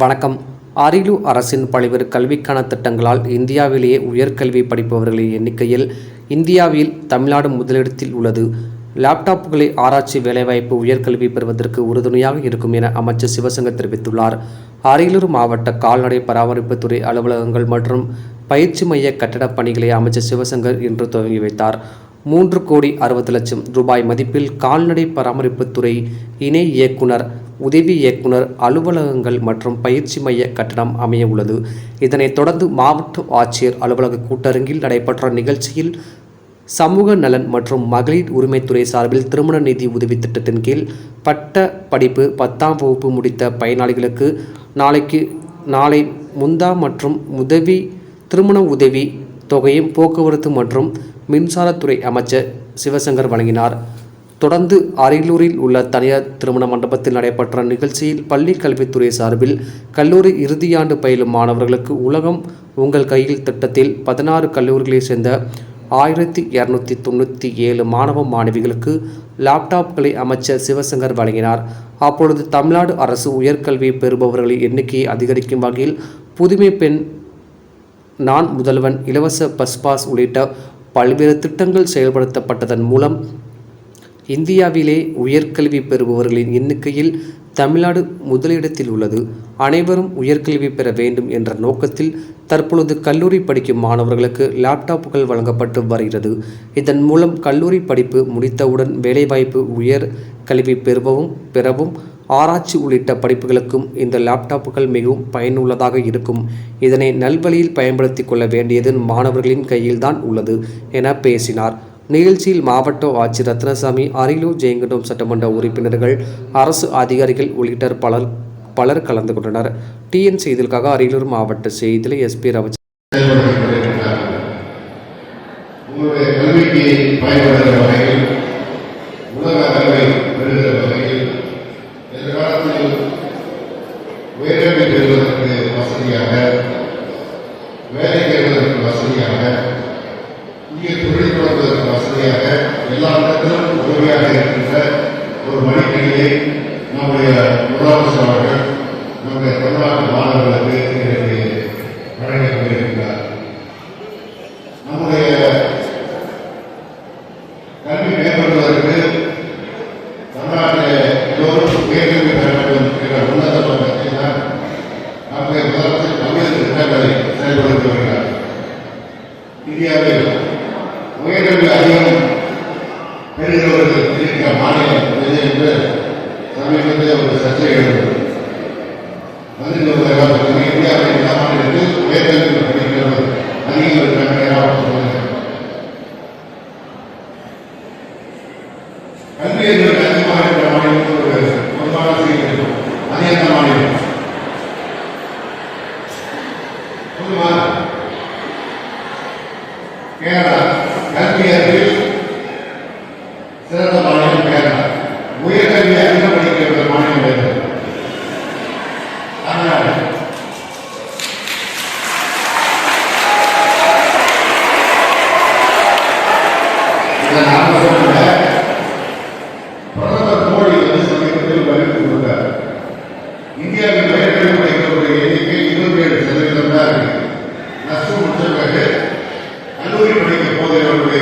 வணக்கம். அரியலூர் அரசின் பல்வேறு கல்விக்கான திட்டங்களால் இந்தியாவிலேயே உயர்கல்வி படிப்பவர்களின் எண்ணிக்கையில் இந்தியாவில் தமிழ்நாடு முதலிடத்தில் உள்ளது. லேப்டாப்புகளை ஆராய்ச்சி வேலைவாய்ப்பு உயர்கல்வி பெறுவதற்கு உறுதுணையாக இருக்கும் என அமைச்சர் சிவசங்கர் தெரிவித்துள்ளார். அரியலூர் மாவட்ட கால்நடை பராமரிப்புத்துறை அலுவலகங்கள் மற்றும் பயிற்சி மைய கட்டடப் பணிகளை அமைச்சர் சிவசங்கர் இன்று துவங்கி வைத்தார். மூன்று கோடி அறுபது லட்சம் ரூபாய் மதிப்பில் கால்நடை பராமரிப்புத்துறை இணை இயக்குனர் உதவி இயக்குனர் அலுவலகங்கள் மற்றும் பயிற்சி மைய கட்டணம் அமைய உள்ளது. இதனைத் தொடர்ந்து மாவட்ட ஆட்சியர் அலுவலக கூட்டரங்கில் நடைபெற்ற நிகழ்ச்சியில் சமூக நலன் மற்றும் மகளிர் உரிமைத்துறை சார்பில் திருமண நிதி உதவி திட்டத்தின் கீழ் பட்ட படிப்பு பத்தாம் வகுப்பு முடித்த பயனாளிகளுக்கு நாளைக்கு நாளை முந்தா மற்றும் உதவி திருமண உதவி தொகையும் போக்குவரத்து மற்றும் மின்சாரத்துறை அமைச்சர் சிவசங்கர் வழங்கினார். தொடர்ந்து அரியலூரில் உள்ள தனியார் திருமண மண்டபத்தில் நடைபெற்ற நிகழ்ச்சியில் பள்ளி கல்வித்துறை சார்பில் கல்லூரி இறுதியாண்டு பயிலும் மாணவர்களுக்கு உலகம் உங்கள் கையில் திட்டத்தில் பதினாறு கல்லூரிகளைச் சேர்ந்த ஆயிரத்தி இரநூத்தி தொண்ணூற்றி ஏழு மாணவ மாணவிகளுக்கு லேப்டாப்களை அமைச்சர் சிவசங்கர் வழங்கினார். அப்பொழுது தமிழ்நாடு அரசு உயர்கல்வி பெறுபவர்களின் எண்ணிக்கையை அதிகரிக்கும் வகையில் புதுமை பெண் நான் முதல்வன் இலவச பஸ் பாஸ் உள்ளிட்ட பல்வேறு திட்டங்கள் செயல்படுத்தப்பட்டதன் மூலம் இந்தியாவிலே உயர்கல்வி பெறுபவர்களின் எண்ணிக்கையில் தமிழ்நாடு முதலிடத்தில் உள்ளது. அனைவரும் உயர்கல்வி பெற வேண்டும் என்ற நோக்கத்தில் தற்பொழுது கல்லூரி படிக்கும் மாணவர்களுக்கு லேப்டாப்புகள் வழங்கப்பட்டு வருகிறது. இதன் மூலம் கல்லூரி படிப்பு முடித்தவுடன் வேலைவாய்ப்பு உயர் கல்வி பெறுவவும் பெறவும் ஆராய்ச்சி உள்ளிட்ட படிப்புகளுக்கும் இந்த லேப்டாப்புகள் மிகவும் பயனுள்ளதாக இருக்கும். இதனை நல்வழியில் பயன்படுத்தி கொள்ள வேண்டியது மாணவர்களின் கையில்தான் உள்ளது என பேசினார். நிகழ்ச்சியில் மாவட்ட ஆட்சியர் ரத்னசாமி அரியலூர் ஜெயங்கண்டம் சட்டமன்ற உறுப்பினர்கள் அரசு அதிகாரிகள் உள்ளிட்ட பலர் பலர் கலந்து கொண்டனர். டிஎன் செய்திகளுக்காக அரியலூர் மாவட்ட செய்தியில் எஸ்பி ரவி உயர்கல்வி பெறுவதற்கு வசதியாக வேலை பெறுவதற்கு வசதியாக தொழில் வசதியாக எல்லா இடத்திலும் உதவியாக இருக்கின்ற ஒரு மடிக்கணியை நம்முடைய என்று சமீபத்தில் ஒரு சர்ச்சை எழுந்தது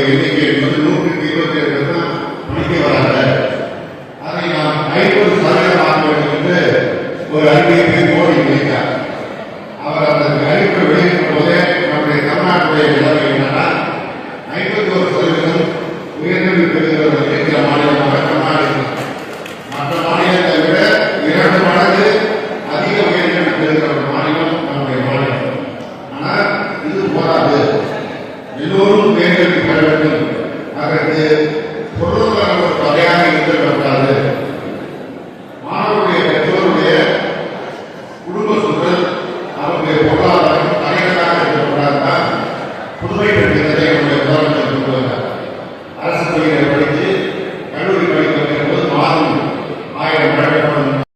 எண்ணிக்கை புதுமை பெறுகிறதை என்னுடைய முதல்வர்கள் கொண்டு வந்தார்